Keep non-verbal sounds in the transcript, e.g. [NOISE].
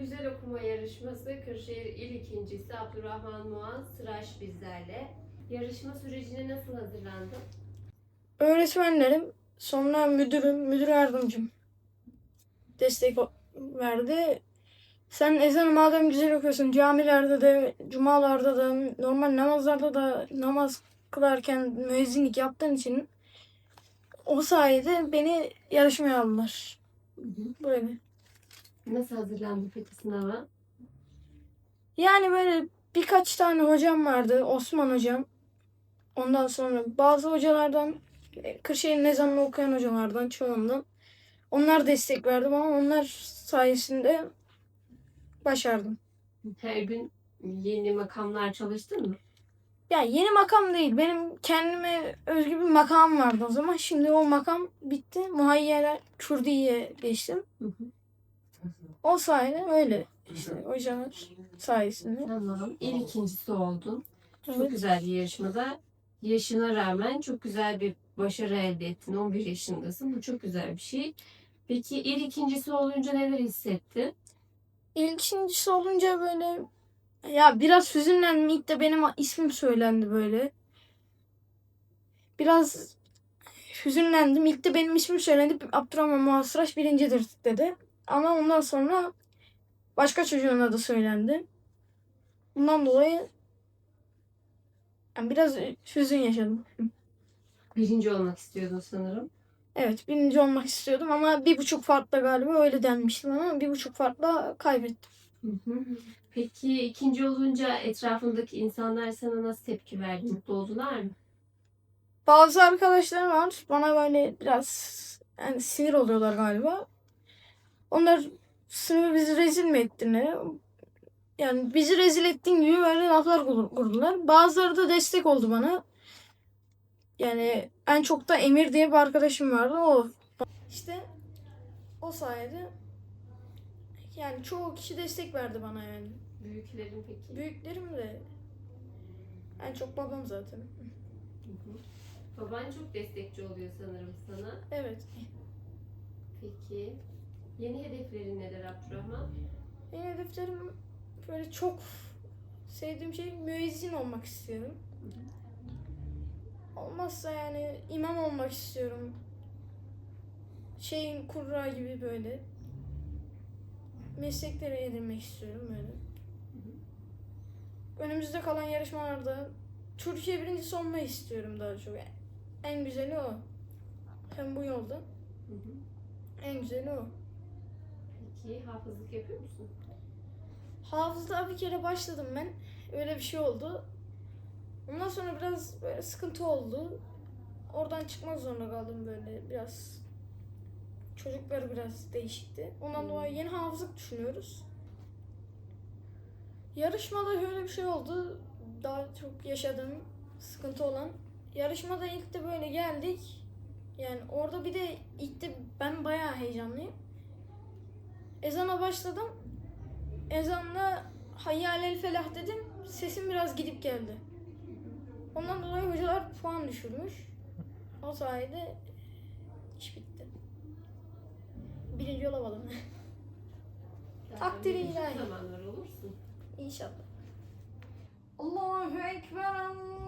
Güzel Okuma Yarışması Kırşehir İl İkincisi Abdurrahman Muaz Sıraş bizlerle. Yarışma sürecine nasıl hazırlandın? Öğretmenlerim, sonra müdürüm, müdür yardımcım destek verdi. Sen ezanı madem güzel okuyorsun, camilerde de, cumalarda da, normal namazlarda da namaz kılarken müezzinlik yaptığın için o sayede beni yarışmaya aldılar. Böyle. Nasıl hazırlandın peki sınava? Yani böyle birkaç tane hocam vardı. Osman hocam. Ondan sonra bazı hocalardan Kırşehir'in ezanını okuyan hocalardan çoğundan. Onlar destek verdi ama onlar sayesinde başardım. Her gün yeni makamlar çalıştın mı? Ya yeni makam değil. Benim kendime özgü bir makam vardı o zaman. Şimdi o makam bitti. Muhayyere Kürdiye geçtim. Hı hı. O sayede öyle işte hocalar sayesinde. Tamam. İl ikincisi oldun. Çok Evet. güzel bir yarışmada. Yaşına rağmen çok güzel bir başarı elde ettin. 11 yaşındasın. Bu çok güzel bir şey. Peki il ikincisi olunca neler hissettin? İlk ikincisi olunca böyle ya biraz hüzünlendim. İlk de benim ismim söylendi böyle. Biraz hüzünlendim. İlk de benim ismim söylendi. Abdurrahman Muhasıraş birincidir dedi. Ama ondan sonra başka çocuğun adı söylendi. Bundan dolayı yani biraz hüzün yaşadım. Birinci olmak istiyordun sanırım. Evet birinci olmak istiyordum ama bir buçuk farkla galiba öyle denmişti ama bir buçuk farkla kaybettim. Hı hı. Peki ikinci olunca etrafındaki insanlar sana nasıl tepki verdi? Mutlu oldular mı? Bazı arkadaşlarım var. Bana böyle biraz yani sinir oluyorlar galiba. Onlar sınıfı bizi rezil mi ettin ne? Yani bizi rezil ettiğin gibi böyle laflar kur- kurdular. Bazıları da destek oldu bana. Yani en çok da Emir diye bir arkadaşım vardı. O işte o sayede yani çoğu kişi destek verdi bana yani. Büyüklerin peki? Büyüklerim de en çok babam zaten. Hı hı. Baban çok destekçi oluyor sanırım sana. Evet. Peki yeni hedeflerin neler Abdurrahman? Benim hedeflerim böyle çok sevdiğim şey müezzin olmak istiyorum. Olmazsa yani imam olmak istiyorum. Şeyin kurra gibi böyle. Mesleklere edinmek istiyorum böyle. Önümüzde kalan yarışmalarda Türkiye birincisi olmayı istiyorum daha çok. En güzeli o. Hem bu yolda en güzeli o. Peki hafızlık yapıyor musun? Hafızlığa bir kere başladım ben. Öyle bir şey oldu. Ondan sonra biraz böyle sıkıntı oldu. Oradan çıkmak zorunda kaldım böyle biraz. Çocuklar biraz değişikti. Ondan Hmm. dolayı yeni hafızlık düşünüyoruz. Yarışmada şöyle bir şey oldu. Daha çok yaşadığım sıkıntı olan. Yarışmada ilk de böyle geldik. Yani orada bir de ilk de ben bayağı heyecanlıyım. Ezana başladım. Ezanla hayyalel felah dedim. Sesim biraz gidip geldi. Ondan dolayı hocalar puan düşürmüş. O sayede iş bitti. Birinci olamadım. [LAUGHS] Takdiri ilahi. zamanlar olursun. İnşallah. Allahu Ekber Allahu